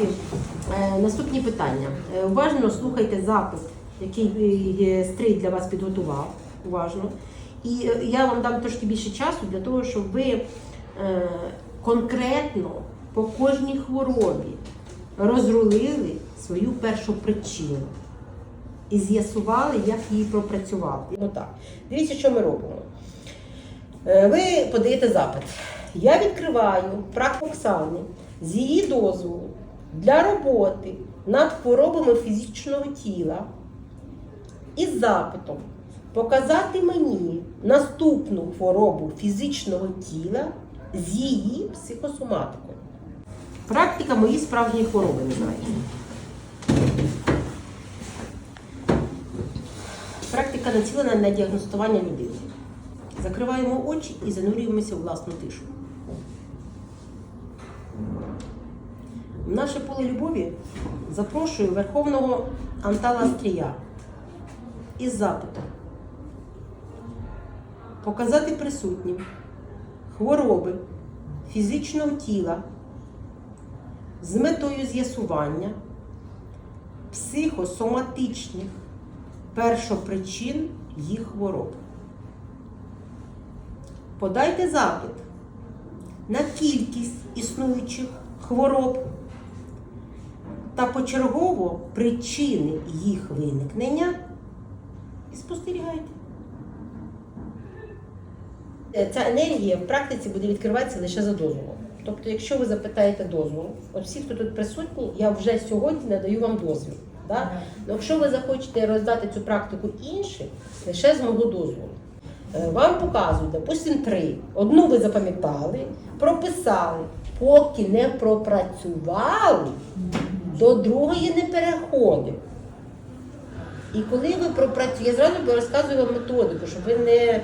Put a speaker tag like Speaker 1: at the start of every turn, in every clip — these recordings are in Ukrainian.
Speaker 1: практиці е, наступні питання. Е, Уважно слухайте запит, який е, стрій для вас підготував. Уважно. І я вам дам трошки більше часу для того, щоб ви конкретно по кожній хворобі розрулили свою першу причину і з'ясували, як її пропрацювати. Ну так, дивіться, що ми робимо. Ви подаєте запит. Я відкриваю практику Оксани з її дозволу для роботи над хворобами фізичного тіла із запитом показати мені наступну хворобу фізичного тіла з її психосоматикою. Практика мої справжні хвороби називається. Практика націлена на діагностування людини. Закриваємо очі і занурюємося у власну тишу. В наше поле любові запрошую Верховного Антала Стрія із запитом показати присутнім хвороби фізичного тіла з метою з'ясування психосоматичних першопричин їх хвороб. Подайте запит на кількість існуючих хвороб та почергово причини їх виникнення і спостерігайте. Е, Ця енергія в практиці буде відкриватися лише за дозволом. Тобто, якщо ви запитаєте дозволу, от всі, хто тут присутні, я вже сьогодні надаю вам дозвіл. Да? Ну, якщо ви захочете роздати цю практику іншим, лише з мого дозволу. Е, Вам показують, допустим, три. Одну ви запам'ятали, прописали, поки не пропрацювали, до другої не переходимо. І коли ви пропрацюєте, я зразу розказую вам методику, щоб ви не е,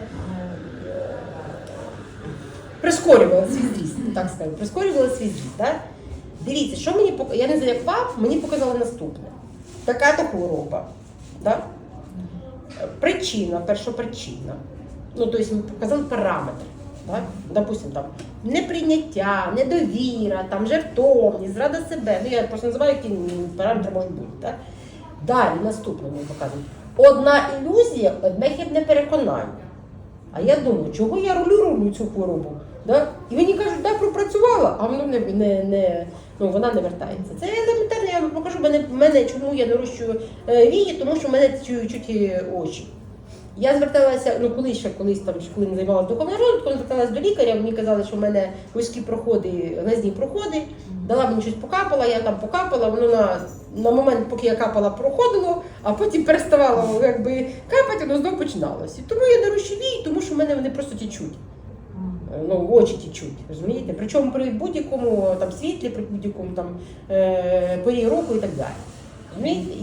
Speaker 1: прискорювали свій зріст, так скажемо, прискорювали свій зріст. Так? Дивіться, що мені пок- я не залякував, мені показали наступне. Така-то хвороба. Так? Причина, першопричина. Ну, тобто ми показали параметри. Так? Допустим, там неприйняття, недовіра, там жертовність, зрада себе. Ну, я просто називаю, які параметри можуть бути. Так? Далі, наступне мені показують. Одна ілюзія, одне хибне переконання. А я думаю, чого я рулю рулю цю хворобу? Да? І мені кажуть, да, пропрацювала, а воно не, не, не, ну, вона не вертається. Це елементарно, я вам покажу, мене, мене чому я нарощую е, вії, тому що в мене е, очі. Я зверталася, ну коли ще колись там, коли не займалася духовним розвитком, зверталася до лікаря, мені казали, що в мене вузькі проходи, глазні проходи, дала мені щось покапала, я там покапала, воно на, на момент, поки я капала, проходило, а потім переставало якби капати, воно знову починалося. Тому я нарощую вії, тому що в мене вони просто тічуть. Ну, очі тічуть, розумієте? Причому при будь-якому там світлі, при будь-якому там е, порі року і так далі.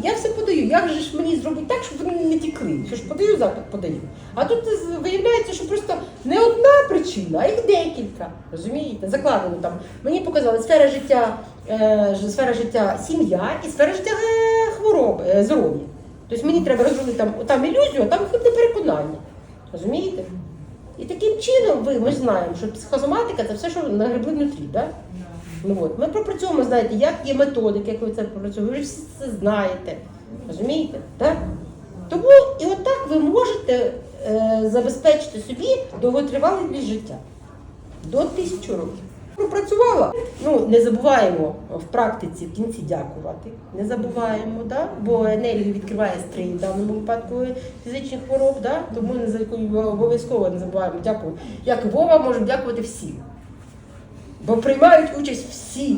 Speaker 1: Я все подаю. Як же ж мені зробити так, щоб вони не тікли? Я ж подаю запит, подаю. А тут виявляється, що просто не одна причина, а їх декілька. Розумієте? Закладено там. Мені показали сфера життя, е, сфера життя сім'я і сфера життя е, хвороби, е, здоров'я. Тобто мені треба розробити там, там ілюзію, а там хибне переконання. Розумієте? І таким чином ви, ми знаємо, що психосоматика це все, що нагребли внутрі. Да? Ну, от. Ми пропрацьовуємо, знаєте, як є методики, як ви це пропрацьовуєте, ви всі це знаєте. Розумієте? Так? Тому і отак ви можете е, забезпечити собі довготривалість життя до тисячі років. Пропрацювала. Ну, не забуваємо в практиці в кінці дякувати. Не забуваємо, да? бо енергію відкриває стрій в даному випадку фізичних хвороб, да? тому не обов'язково не забуваємо дякувати. Як Вова можемо дякувати всім. Бо приймають участь всі.